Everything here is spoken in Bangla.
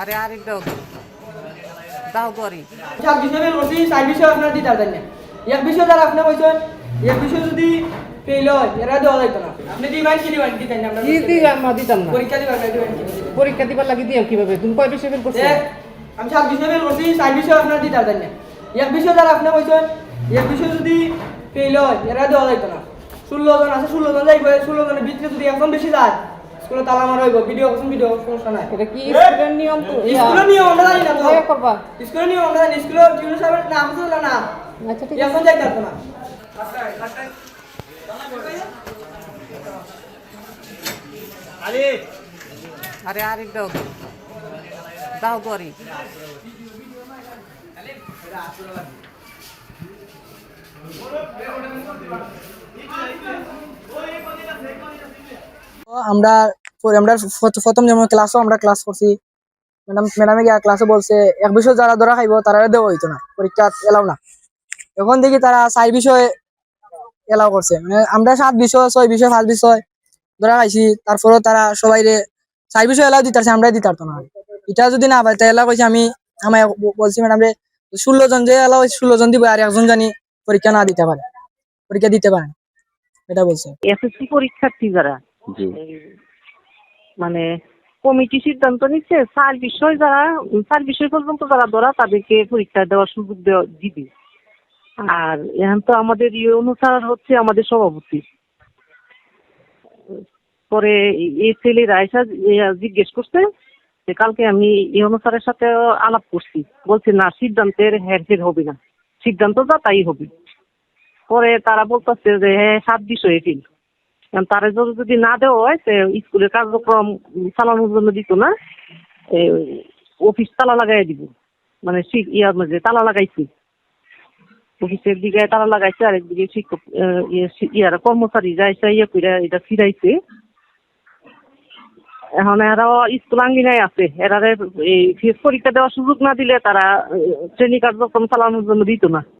আরে আরেক দাও দাও করি। সাত বিষয় বের করছি চার বিষয় আপনার দিতে পারতেন না। এক বিষয় যারা আপনি কইছেন এক বিষয় যদি ফেল হয় এরা দেওয়া যাইতো না। আপনি দিবেন কি দিবেন দিতেন না কি দি আমরা দিতাম না? পরীক্ষা না দিবেন পরীক্ষা দিবার লাগি দিয়াম কীভাবে? তুমি কয় বিষয় বের করছ? আমি সাত বিষয় বের করছি চার বিষয় আপনার দিতে পারতেন না। এক বিষয় যারা আপনি কইছেন এক বিষয় যদি ফেল হয় এরা দেওয়া যাইতো না। ষোলো জন আছে ষোলো জন যাইবে ষোলো জনের ভিতরে যদি একজন বেশি যায় স্কুলে তালা মারা হইব ভিডিও করছেন ভিডিও সমস্যা নাই। এটা কি স্কুলের নিয়ম তো? স্কুলের নিয়ম আমরা জানি না তো। কীভাবে করবা। স্কুলের নিয়ম আমরা জানি। স্কুলের টিউশন সাহেবের নাম ছিল না। আচ্ছা ঠিক আছে। এখন যাইতে পারতো না। আরে। আরেক দাও। দাও করি আমরা আমরা প্রথম যেমন ক্লাসও আমরা ক্লাস করছি। ম্যাডাম ম্যাডামে গিয়া ক্লাসে বলছে এক বিষয় যারা ধরা খাইব তারা দেওয়া হইতো না পরীক্ষা এলাও না। এখন দেখি তারা চার বিষয় এলাও করছে। মানে আমরা সাত বিষয় ছয় বিষয় পাঁচ বিষয় ধরা খাইছি তারপরেও তারা সবাই রে চার বিষয় এলাও দিতে পারছে আমরাই দিতে পারতো না। এটা যদি না পাই এলাও কইছে আমি আমায় বলছি ম্যাডাম রে ষোলো জন যে এলাও ষোলো জন দিব আর একজন জানি পরীক্ষা না দিতে পারে পরীক্ষা দিতে পারে এটা বলছে। এসএসসি পরীক্ষার্থী যারা মানে কমিটি সিদ্ধান্ত নিচ্ছে চার বিষয় যারা বিষয় পর্যন্ত যারা ধরা, তাদেরকে পরীক্ষা দেওয়ার সুযোগ দিবে। আর এখন তো আমাদের ইয়ে অনুসার হচ্ছে আমাদের সভাপতি। পরে এই ছেলেরা এসে জিজ্ঞেস করছে যে, কালকে আমি এই অনুসারের সাথে আলাপ করছি। বলছে, না, সিদ্ধান্তের হেরফের হবে না। সিদ্ধান্ত যা, তাই হবে। পরে তারা বলতেছে যে হ্যাঁ সাত বিষয়ে ফিল। কারণ তারা যদি না দেওয়া হয়, সে স্কুলের কার্যক্রম চালানোর জন্য দিত না। অফিস তালা লাগাই দিব। মানে ইয়ার মধ্যে তালা লাগাইছি। অফিসের দিকে তালা লাগাইছে, আর একদিকে শিক্ষক ইয়ে ইয়ারা কর্মচারী যাইছে ইয়ে করে এটা ফিরাইছে। এখন এরা স্কুল আঙ্গিনায় আছে। এরা এই পরীক্ষা দেওয়ার সুযোগ না দিলে তারা শ্রেণি কার্যক্রম চালানোর জন্য দিত না।